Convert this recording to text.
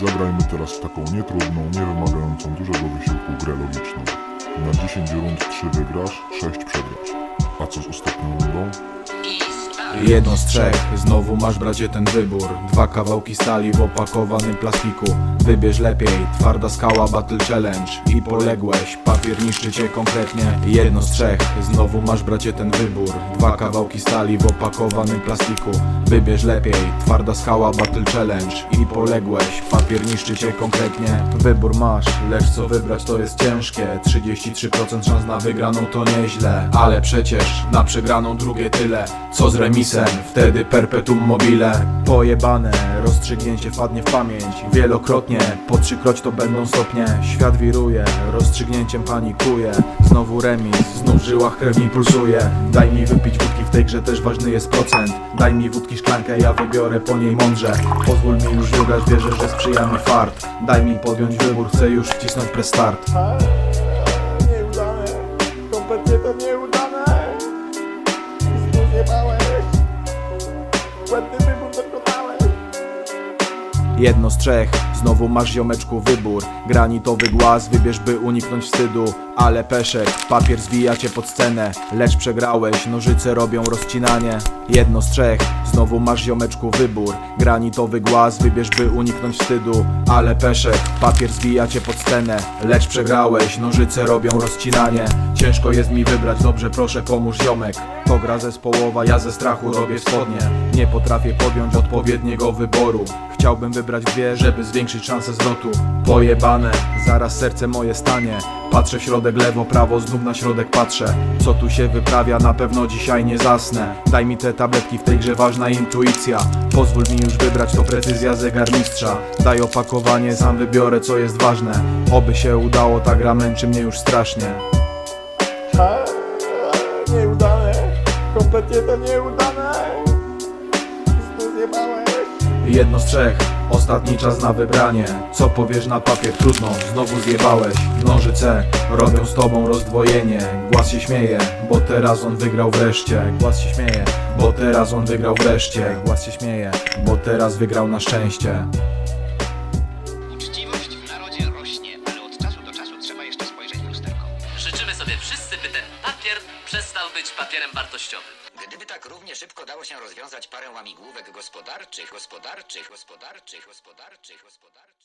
Zagrajmy teraz taką nietrudną, nie wymagającą dużego wysiłku grę logiczną. Na 10 rund 3 wygrasz, 6 przegrasz. A co z ostatnią rundą? Jedno z trzech, znowu masz bracie ten wybór. Dwa kawałki stali w opakowanym plastiku. Wybierz lepiej, twarda skała battle challenge. I poległeś, papier niszczy cię konkretnie. Jedno z trzech, znowu masz bracie ten wybór. Dwa kawałki stali w opakowanym plastiku. Wybierz lepiej, twarda skała battle challenge. I poległeś, papier niszczy cię konkretnie. Wybór masz, lecz co wybrać to jest ciężkie. 33% szans na wygraną to nieźle. Ale przecież na przegraną drugie tyle. Co z remisem, wtedy perpetuum mobile. Pojebane, rozstrzygnięcie wpadnie w pamięć. Wielokrotnie, po trzykroć to będą stopnie. Świat wiruje, rozstrzygnięciem panikuje. Znowu remis, znów w żyłach krew mi pulsuje. Daj mi wypić wódki, w tej grze też ważny jest procent. Daj mi wódki szklankę, ja wybiorę po niej mądrze. Pozwól mi już wygrać, wierzę, że sprzyja mi fart. Daj mi podjąć wybór, chcę już wcisnąć prestart. Nieudane, kompletnie to nieudane. Jedno z trzech, znowu masz ziomeczku wybór. Granitowy głaz, wybierz by uniknąć wstydu. Ale peszek, papier zwija cię pod scenę. Lecz przegrałeś, nożyce robią rozcinanie. Jedno z trzech, znowu masz ziomeczku wybór. Granitowy głaz, wybierz by uniknąć wstydu. Ale peszek, papier zwija cię pod scenę. Lecz przegrałeś, nożyce robią rozcinanie. Ciężko jest mi wybrać, dobrze proszę pomóż ziomek. To gra zespołowa, ja ze strachu robię spodnie. Nie potrafię podjąć odpowiedniego wyboru. Chciałbym wybrać dwie, żeby zwiększyć szanse zwrotu. Pojebane, zaraz serce moje stanie. Patrzę w środek lewo, prawo, znów na środek patrzę. Co tu się wyprawia, na pewno dzisiaj nie zasnę. Daj mi te tabletki, w tej grze ważna intuicja. Pozwól mi już wybrać, to precyzja zegarmistrza. Daj opakowanie, sam wybiorę co jest ważne. Oby się udało, ta gra męczy mnie już strasznie. Nieudane, kompletnie to nieudane. Jedno z trzech, ostatni czas na wybranie. Co powiesz na papier, trudno, znowu zjebałeś. Nożyce robią z tobą rozdwojenie. Głaz się śmieje, bo teraz on wygrał wreszcie. Głaz się śmieje, bo teraz on wygrał wreszcie. Głaz się śmieje, bo teraz wygrał na szczęście. Uczciwość w narodzie rośnie, ale od czasu do czasu trzeba jeszcze spojrzeć w lusterko. Życzymy sobie wszyscy, by ten papier przestał być papierem wartościowym. Gdyby tak równie szybko dało się rozwiązać parę łamigłówek gospodarczych, gospodarczych, gospodarczych, gospodarczych, gospodarczych.